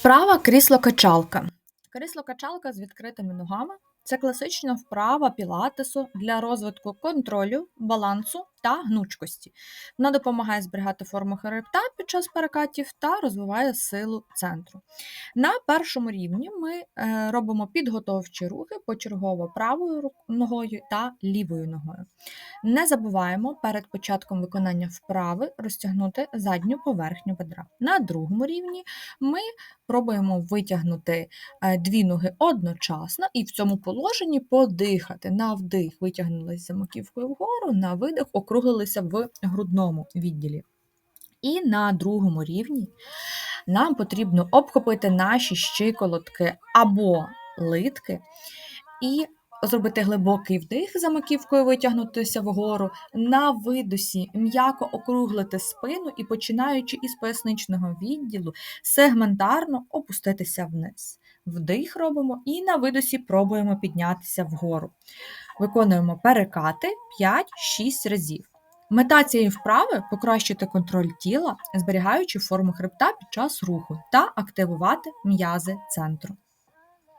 Вправа крісло-качалка. Крісло-качалка з відкритими ногами це класична вправа пілатесу для розвитку контролю, балансу та гнучкості. Вона допомагає зберігати форму хребта під час перекатів та розвиває силу центру. На першому рівні ми е, робимо підготовчі рухи почергово правою ногою та лівою ногою. Не забуваємо перед початком виконання вправи розтягнути задню поверхню бедра. На другому рівні ми пробуємо витягнути е, дві ноги одночасно і в цьому положенні подихати. На вдих витягнулися маківкою вгору, на видих округлилися в грудному відділі. І на другому рівні нам потрібно обхопити наші щиколотки або литки і зробити глибокий вдих за маківкою, витягнутися вгору, на видосі м'яко округлити спину і, починаючи із поясничного відділу, сегментарно опуститися вниз. Вдих робимо і на видосі пробуємо піднятися вгору. Виконуємо перекати 5-6 разів. Мета цієї вправи покращити контроль тіла, зберігаючи форму хребта під час руху та активувати м'язи центру.